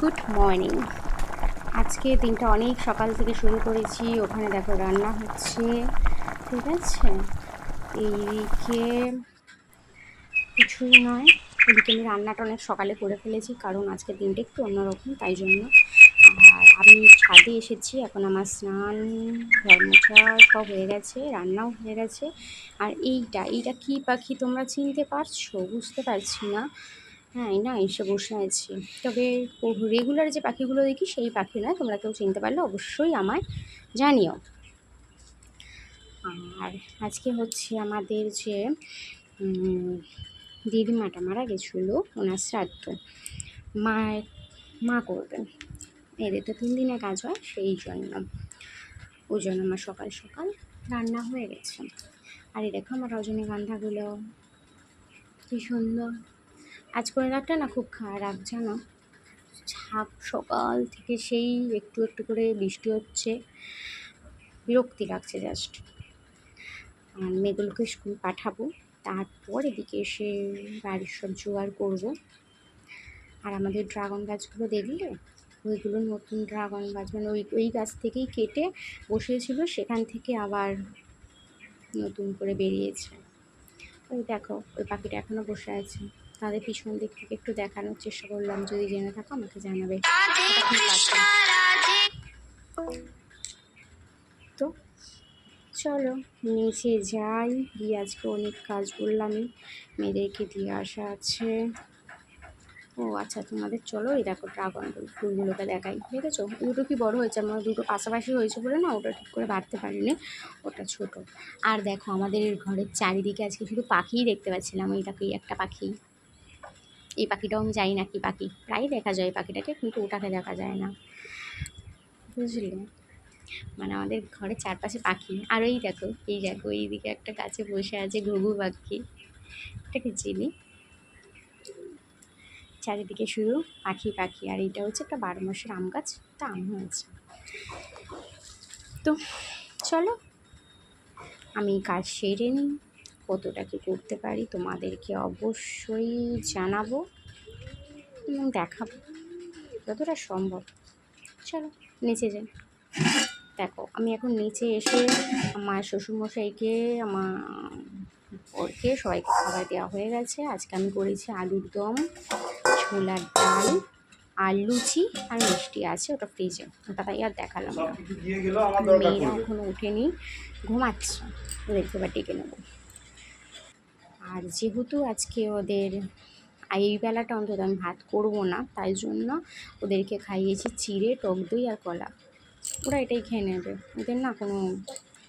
Good morning. আজকে দিনটা অনেক সকাল থেকে শুরু করেছি। ওখানে দেখো রান্না হচ্ছে। ঠিক আছে? এইদিকে কিছুই নয়। এদিকে আমি রান্নাটা অনেক সকালে করে ফেলেছি, কারণ আজকে দিনটা একটু অন্যরকম, তাই জন্য। আর আমি ছাদে এসেছি, এখন আমার স্নান ঘর মোছা সব হয়ে গেছে, রান্নাও হয়ে গেছে। আর এইটা এইটা কী পাখি তোমরা চিনতে পারছ? বুঝতে পারছি না। হ্যাঁ না এসে বসে আছি। তবে রেগুলার যে পাখিগুলো দেখি, সেই পাখি নয়, তোমরা কেউ চিনতে পারলে অবশ্যই আমায় জানিও। আর আজকে হচ্ছে আমাদের যে দিদিমাটা মারা গেছিল, ওনার শ্রাদ্ধ। মা মা করবেন। এদের তো তিন দিনে কাজ হয়, সেই জন্য। ওই জন্য আমার সকাল সকাল রান্না হয়ে গেছে। আর এই দেখো আমার রজনীগন্ধাগুলো, কি সুন্দর। আজ ওয়েদারটা না খুব খারাপ জানো? ছাপ সকাল থেকে সেই একটু একটু করে বৃষ্টি হচ্ছে। বিরক্তি লাগছে জাস্ট আর মেয়েগুলোকে স্কুল পাঠাবো, তারপর এদিকে এসে বাড়ির সব জোগাড় করব। আর আমাদের ড্রাগন গাছগুলো দেখলে? ওইগুলো নতুন ড্রাগন গাছ মানে ওই ওই গাছ থেকেই কেটে বসিয়েছিল, সেখান থেকে আবার নতুন করে বেরিয়েছে। ওই দেখো, ওই পাখিটা এখনও বসে আছে। তাদের পিছন দিক থেকে একটু দেখানোর চেষ্টা করলাম। যদি জেনে থাকো আমাকে জানাবে। তো চলো নিচে যাই। গিয়ে আজকে অনেক কাজ করলামই। মেয়েদেরকে দিয়ে আসা আছে। ও আচ্ছা তোমাদের চলো এই দেখো ড্রাগন ফুলগুলোকে দেখাই। দেখেছ? দুটো কি বড় হয়েছে? আমার দুটো পাশাপাশি হয়েছে বলে না ওটা ঠিক করে বাড়তে পারিনি। ওটা ছোট। আর দেখো আমাদের ঘরের চারিদিকে আজকে শুধু পাখিই দেখতে পাচ্ছিলাম। এই দেখো এই একটা পাখি? এই পাখিটাও আমি জানি না কি পাখি প্রায় দেখা যায় পাখিটাকে কিন্তু ওটাকে দেখা যায় না। বুঝলে? মানে আমাদের ঘরের চারপাশে পাখি। আর এই দেখো এই দেখো, এইদিকে একটা গাছে বসে আছে ঘুঘু পাখি। এটাকে চিনি। চারিদিকে শুধু পাখি পাখি, আর এইটা হচ্ছে একটা বারো মাসের আম গাছ তা আম হয়েছে। তো চলো, আমি কাজ সেরে নিই। কতটা কি করতে পারি? তোমাদেরকে অবশ্যই জানাব এবং দেখাবো যতটা সম্ভব। চলো নিচে যাই। দেখো আমি এখন নিচে এসে আমার শ্বশুরমশাইকে আমার ওরকে সবাইকে খাবার দেওয়া হয়ে গেছে। আজকে আমি করেছি আলুর দম ছোলার ডাল আর লুচি আর মিষ্টি আছে ওটা ফ্রিজে ওটা তাই আর দেখালাম। মেয়েরা পড়বে। এখনও ওঠেনি ঘুমাচ্ছে। ওদেরকে এবার ডেকে নেব। আর যেহেতু আজকে ওদের এই বেলাটা অন্তত আমি ভাত করব না, তাই জন্য ওদেরকে খাইয়েছি চিড়ে, টক দই আর কলা। ওরা এটাই খেয়ে নেবে। ওদের না কোনো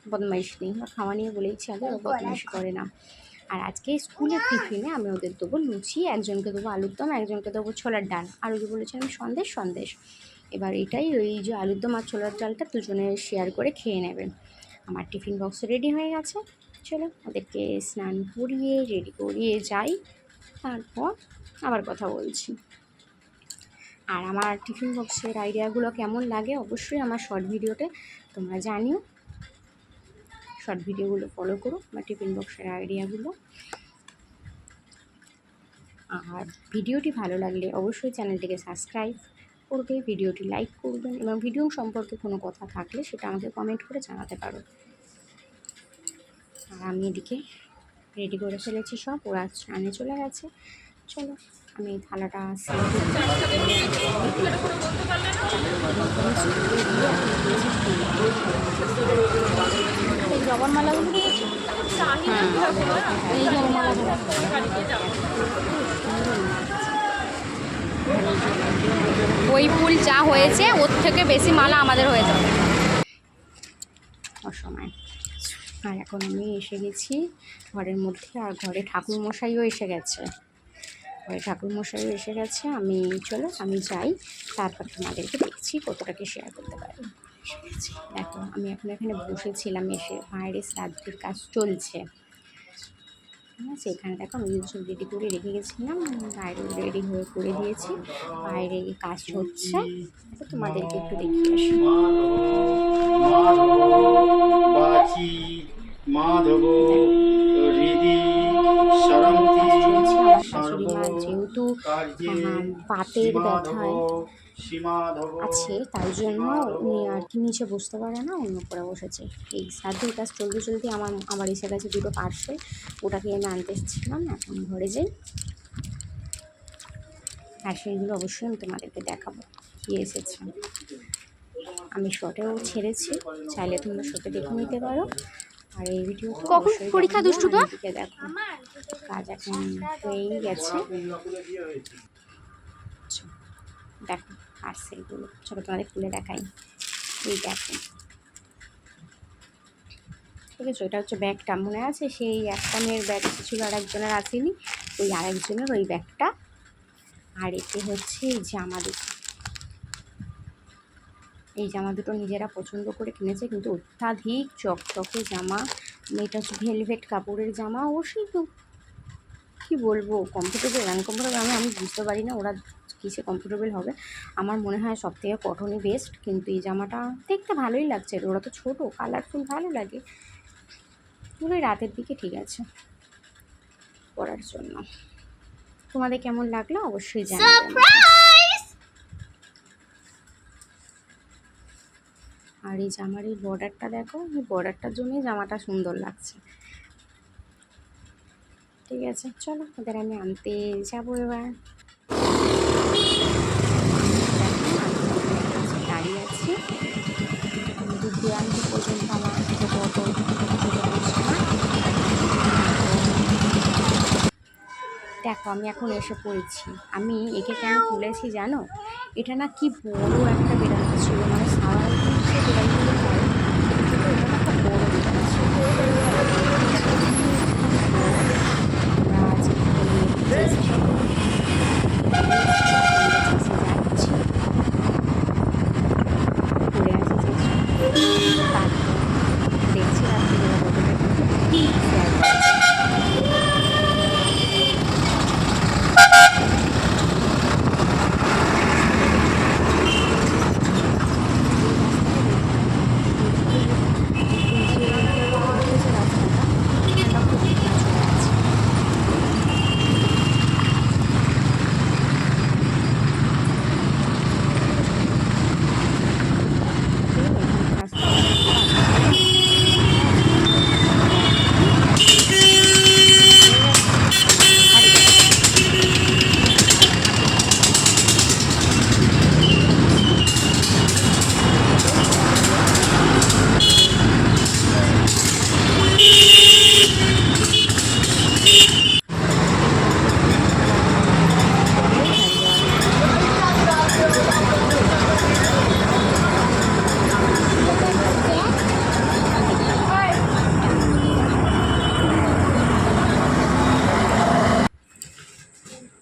বদমাইশ নেই। বা খাওয়া নিয়ে বলেইছি আগে ওরা বদমাইশি করে না। আর আজকে স্কুলের টিফিনে আমি ওদের দেবো লুচি, একজনকে দেবো আলুর দম, একজনকে দেবো ছোলার ডাল। আর বলেছি আমি সন্দেশ সন্দেশ। এবার এটাই ওই যে আলুর দম আর ছোলার ডালটা দুজনে শেয়ার করে খেয়ে নেবে। আমার টিফিন বক্স রেডি হয়ে গেছে। চলো ওদেরকে স্নান করিয়ে রেডি করিয়ে যাই। তারপর আবার কথা বলছি। আর আমার টিফিন বক্সের আইডিয়াগুলো কেমন লাগে অবশ্যই আমার শর্ট ভিডিওতে তোমরা জানিও। শর্ট ভিডিওগুলো ফলো করো আমার টিফিন বক্সের আইডিয়াগুলো আর ভিডিওটি ভালো লাগলে অবশ্যই চ্যানেলটিকে সাবস্ক্রাইব করবে ভিডিওটি লাইক করবেন এবং ভিডিও সম্পর্কে কোনো কথা থাকলে সেটা আমাকে কমেন্ট করে জানাতে পারো। আর আমি এদিকে রেডি করে ফেলেছি সব। ওরা স্নানে চলে গেছে। চলো আমি থালাটা এই? হ্যাঁ, ওই ফুল যা হয়েছে ওর থেকে বেশি মালা আমাদের হয়ে যাবে। অসময়। আর এখন আমি এসে গেছি ঘরের মধ্যে আর ঘরে ঠাকুর মশাইও এসে গেছে। ঘরে ঠাকুর মশাইও এসে গেছে, আমি চলো, আমি যাই, তারপর তোমাদেরকে দেখছি কতটা কি শেয়ার করতে পারি। দেখো, আমি এখন এখানে বসেছিলাম, এসে বাইরে শ্রাদ্ধের কাজ চলছে। ঠিক আছে, এখানে দেখো আমি সব রেডি করে রেখে গেছিলাম, বাইরে রেডি হয়ে করে দিয়েছি, বাইরে কাজ হচ্ছে। তোমাদেরকে একটু দেখিয়ে বাতের ব্যথায় আছে তাই জন্য উনি আর কি নিচে বসতে পারে না অন্য করে বসেছে। এই শ্রাদ্ধের কাজ চলতে চলতে আমার আমার এসে গেছে দুটো পার্সেল ওটাকে আমি আনতে এসেছিলাম এখন ঘরে যাই। আর সেইগুলো অবশ্যই আমি তোমাদেরকে দেখাবো কি এসেছে। আমি শর্টেও ছেড়েছি চাইলে তোমরা শর্টে দেখে নিতে পারো। আর এই ভিডিও কখন পরীক্ষা দুষ্টু তো? দেখো কাজ এখন হয়েই গেছে। দেখো পার্সেলগুলো চলো তোমাদের খুলে দেখাই। এই দেখো। ঠিক আছে ওটা হচ্ছে ব্যাগটা। মনে আছে সেই একটা মেয়ের ব্যাগ ছিল আর একজনের আসেনি? ওই আরেকজনের ওই ব্যাগটা। আর এতে হচ্ছে এই জামা দুটো। এই জামা দুটো নিজেরা পছন্দ করে কিনেছে, কিন্তু অত্যাধিক চকচকে জামা। এটা হচ্ছে ভেলভেট কাপড়ের জামা। ও কিন্তু কী বলব কমফোর্টেবল আনকমফোর্টেবল আমি আমি বুঝতে পারি না। ওরা কিসে কমফোর্টেবল হবে? আমার মনে হয় সব থেকে কটনই বেস্ট কিন্তু এই জামাটা দেখতে ভালোই লাগছে। ওরা তো ছোটো কালারফুল ভালো লাগে। পুরোই রাতের দিকে ঠিক আছে পরার জন্য। তোমাদের কেমন লাগল অবশ্যই জানাবে আমাকে। আর এই জামার এই বর্ডারটা দেখো এই বর্ডারটার জন্যই জামাটা সুন্দর লাগছে। ঠিক আছে চলো ওদের আমি আনতে যাব এবার দেখো, আমি তোমাদের কাছে দাঁড়িয়ে আছি দূর দূরান্ত পর্যন্ত আমার ছোটো অটো চলে আসছে না। দেখো, আমি এখন এসে পড়েছি। আমি একে কেন তুলেছি জানো? এটা না কি বড় একটা বিড়াল ছিল মানে সারা যে বিড়ালগুলো হয়। এটা একটা বড় বিড়াল ছিল আমরা আজকে চেষ্টা করব। যাচ্ছি ঘুরে আসি চেষ্টা তারপর দেখছি রাত্রিবেলা কতটা শেয়ার করা যায়।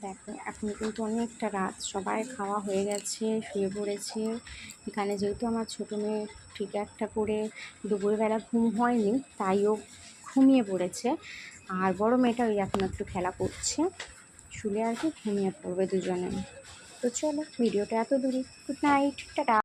দেখো এখন কিন্তু অনেকটা রাত, সবাই খাওয়া হয়ে গেছে, শুয়ে পড়েছে। এখানে যেহেতু আমার ছোটো মেয়ে ঠিক একটা করে দুপুরবেলা ঘুম হয়নি, তাইও ঘুমিয়ে পড়েছে। আর বড় মেয়েটা ওই এখন একটু খেলা করছে, শুলে আর কি ঘুমিয়ে পড়বে দুজনে। তো চলো, ভিডিওটা এত দূরে। Good night tata.